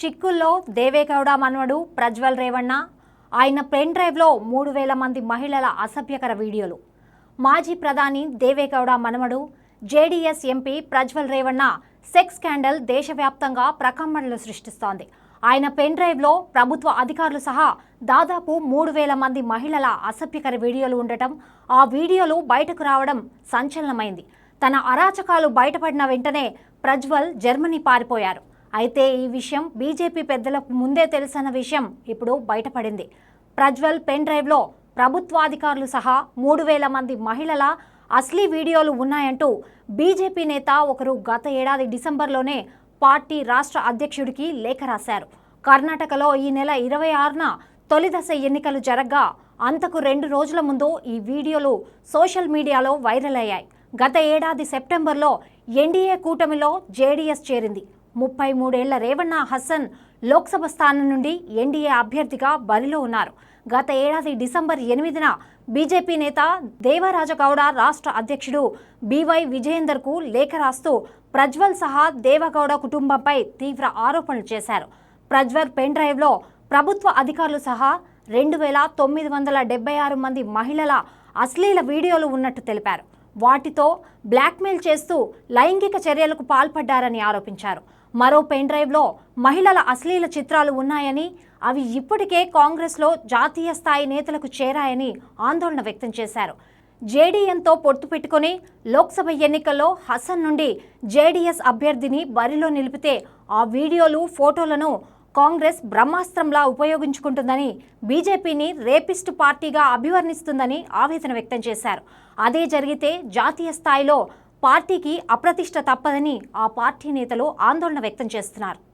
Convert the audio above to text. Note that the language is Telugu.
చిక్కుల్లో దేవేగౌడ మనవడు ప్రజ్వల్ రేవణ్ణ ఆయన పెన్ డ్రైవ్లో మూడు వేల మంది మహిళల అసభ్యకర వీడియోలు. మాజీ ప్రధాని దేవేగౌడ మనవడు JDS MP Prajwal Revanna sex scandal దేశవ్యాప్తంగా ప్రకంపనలు సృష్టిస్తోంది. ఆయన పెన్ డ్రైవ్లో ప్రభుత్వ అధికారులు సహా దాదాపు మూడు వేల మంది మహిళల అసభ్యకర వీడియోలు ఉండటం ఆ వీడియోలు బయటకు రావడం సంచలనమైంది. తన అరాచకాలు బయటపడిన వెంటనే ప్రజ్వల్ జర్మనీ పారిపోయారు. అయితే ఈ విషయం బీజేపీ పెద్దలకు ముందే తెలిసిన విషయం ఇప్పుడు బయటపడింది. ప్రజ్వల్ పెన్ డ్రైవ్లో ప్రభుత్వాధికారులు సహా మూడు వేల మంది మహిళల అసలీ వీడియోలు ఉన్నాయంటూ బీజేపీ నేత ఒకరు గత ఏడాది డిసెంబర్లోనే పార్టీ రాష్ట్ర అధ్యక్షుడికి లేఖ రాశారు. కర్ణాటకలో ఈ నెల ఇరవై ఆరున తొలి దశ ఎన్నికలు జరగ్గా అంతకు రెండు రోజుల ముందు ఈ వీడియోలు సోషల్ మీడియాలో వైరల్ అయ్యాయి. గత ఏడాది సెప్టెంబర్లో ఎన్డీఏ కూటమిలో జేడీఎస్ చేరింది. ముప్పై మూడేళ్ళ రేవಣ್ణ హసన్ లోక్సభ స్థానం నుండి ఎన్డీఏ అభ్యర్థిగా బరిలో ఉన్నారు. గత ఏడాది డిసెంబర్ ఎనిమిదిన బీజేపీ నేత దేవరాజగౌడ రాష్ట్ర అధ్యక్షుడు బీవై విజయేందర్కు లేఖ రాస్తూ ప్రజ్వల్ సహా దేవగౌడ కుటుంబంపై తీవ్ర ఆరోపణలు చేశారు. ప్రజ్వల్ పెన్ డ్రైవ్లో ప్రభుత్వ అధికారులు సహా రెండు వేల తొమ్మిది వందల డెబ్బై ఆరు మంది మహిళల అశ్లీల వీడియోలు ఉన్నట్టు తెలిపారు. వాటితో బ్లాక్మెయిల్ చేస్తూ లైంగిక చర్యలకు పాల్పడ్డారని ఆరోపించారు. మరో పెన్ డ్రైవ్లో మహిళల అశ్లీల చిత్రాలు ఉన్నాయని అవి ఇప్పటికే కాంగ్రెస్లో జాతీయ స్థాయి నేతలకు చేరాయని ఆందోళన వ్యక్తం చేశారు. జేడీఎంతో పొత్తు పెట్టుకుని లోక్సభ ఎన్నికల్లో హసన్ నుండి జేడీఎస్ అభ్యర్థిని బరిలో నిలిపితే ఆ వీడియోలు ఫోటోలను కాంగ్రెస్ బ్రహ్మాస్త్రంలా ఉపయోగించుకుంటుందని బీజేపీని రేపిస్ట్ పార్టీగా అభివర్ణిస్తుందని ఆవేదన వ్యక్తం చేశారు. అదే జరిగితే జాతీయ స్థాయిలో పార్టీకి అప్రతిష్ట తప్పదని ఆ పార్టీ నేతలు ఆందోళన వ్యక్తం చేస్తున్నారు.